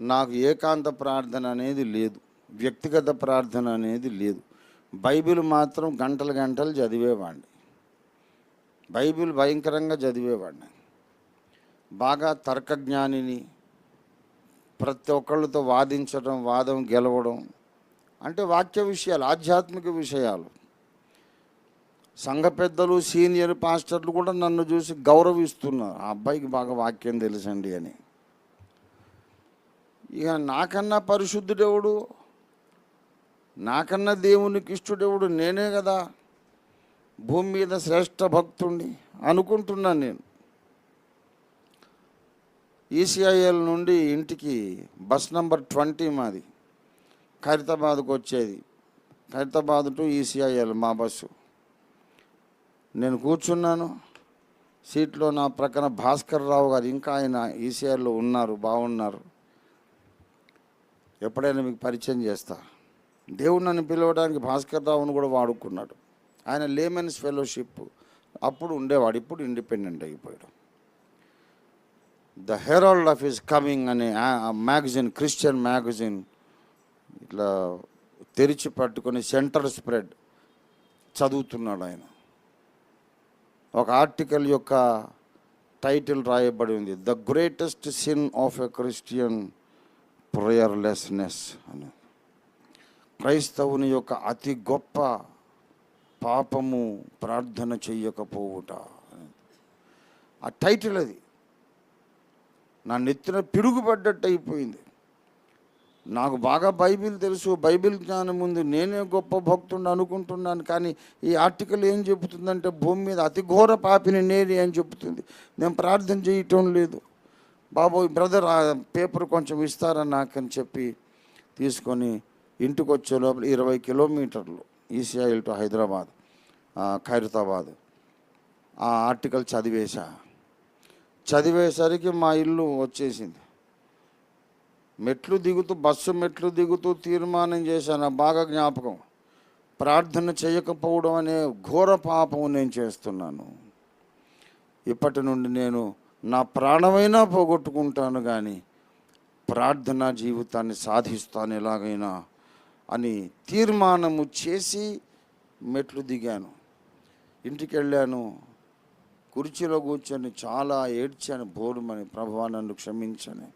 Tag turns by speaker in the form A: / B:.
A: నాకు ఏకాంత ప్రార్థన అనేది లేదు వ్యక్తిగత ప్రార్థన అనేది లేదు. బైబిల్ మాత్రం గంటలు గంటలు చదివేవాడిని. బైబిల్ భయంకరంగా చదివేవాడిని. బాగా తర్కజ్ఞానిని ప్రతి ఒక్కళ్ళతో వాదించడం వాదం గెలవడం అంటే వాక్య విషయాలు ఆధ్యాత్మిక విషయాలు. సంఘ పెద్దలు సీనియర్ పాస్టర్లు కూడా నన్ను చూసి గౌరవిస్తున్నారు. ఆ అబ్బాయికి బాగా వాక్యం తెలుసండి అని. ఇక నాకన్నా పరిశుద్ధుడెవడు? నాకన్నా దేవునికి ఇష్టడెవడు నేనే కదా. భూమి మీద శ్రేష్ఠ భక్తుణ్ణి అనుకుంటున్నాను నేను. ఈసీఐఎల్ నుండి ఇంటికి బస్ నంబర్ ట్వంటీ మాది. ఖైరతాబాద్కు వచ్చేది. ఖైరతాబాద్ టు ఈసీఐఎల్ మా బస్సు. నేను కూర్చున్నాను. సీట్లో నా ప్రక్కన భాస్కర్ రావు గారు ఇంకా ఆయన ఈసీఐలో ఉన్నారు బాగున్నారు. ఎప్పుడైనా మీకు పరిచయం చేస్తా. దేవుడు నన్ను పిలవడానికి భాస్కర్ రావును కూడా వాడుకున్నాడు. ఆయన లేమెన్స్ ఫెలోషిప్ అప్పుడు ఉండేవాడు ఇప్పుడు ఇండిపెండెంట్ అయిపోయాడు. The Herald of His Coming అనే మ్యాగజైన్ క్రిస్టియన్ మ్యాగజైన్ ఇట్లా తెరిచి పట్టుకొని సెంటర్ స్ప్రెడ్ చదువుతున్నాడు ఆయన. ఒక ఆర్టికల్ యొక్క టైటిల్ రాయబడి ఉంది. The greatest sin of a Christian prayerlessness అని క్రైస్తవుని యొక్క అతి గొప్ప పాపము ప్రార్థన చెయ్యకపోవుట. అని. ఆ టైటిల్ అది. నా నెత్తిన పిడుగుపడ్డట్టు అయిపోయింది నాకు బాగా బైబిల్ తెలుసు బైబిల్ జ్ఞానం ఉంది నేనే గొప్ప భక్తుడు అనుకుంటున్నాను కానీ ఈ ఆర్టికల్ ఏం చెబుతుందంటే భూమి మీద అతి ఘోర పాపిని నేనే అని చెబుతుంది. నేను ప్రార్థన చేయటం లేదు. బాబోయ్ బ్రదర్ ఆ పేపర్ కొంచెం ఇస్తారా నాకని చెప్పి తీసుకొని ఇంటికి వచ్చే లోపల ఇరవై కిలోమీటర్లు ఈసీఐఎల్ టు హైదరాబాద్ ఖైరతాబాద్ ఆ ఆర్టికల్ చదివేశా. చదివేసరికి మా ఇల్లు వచ్చేసింది. మెట్లు దిగుతూ బస్సు మెట్లు దిగుతూ తీర్మానం చేశాను. బాగా జ్ఞాపకం. ప్రార్థన చేయకపోవడం అనే ఘోర పాపం నేను చేస్తున్నాను. ఇప్పటి నుండి నేను నా ప్రాణమైనా పోగొట్టుకుంటాను కానీ ప్రార్థనా జీవితాన్ని సాధిస్తాను ఎలాగైనా అని తీర్మానము చేసి మెట్లు దిగాను. ఇంటికి వెళ్ళాను కుర్చీలో కూర్చొని చాలా ఏడ్చాను. బోరుమని ప్రభువా నన్ను క్షమించని.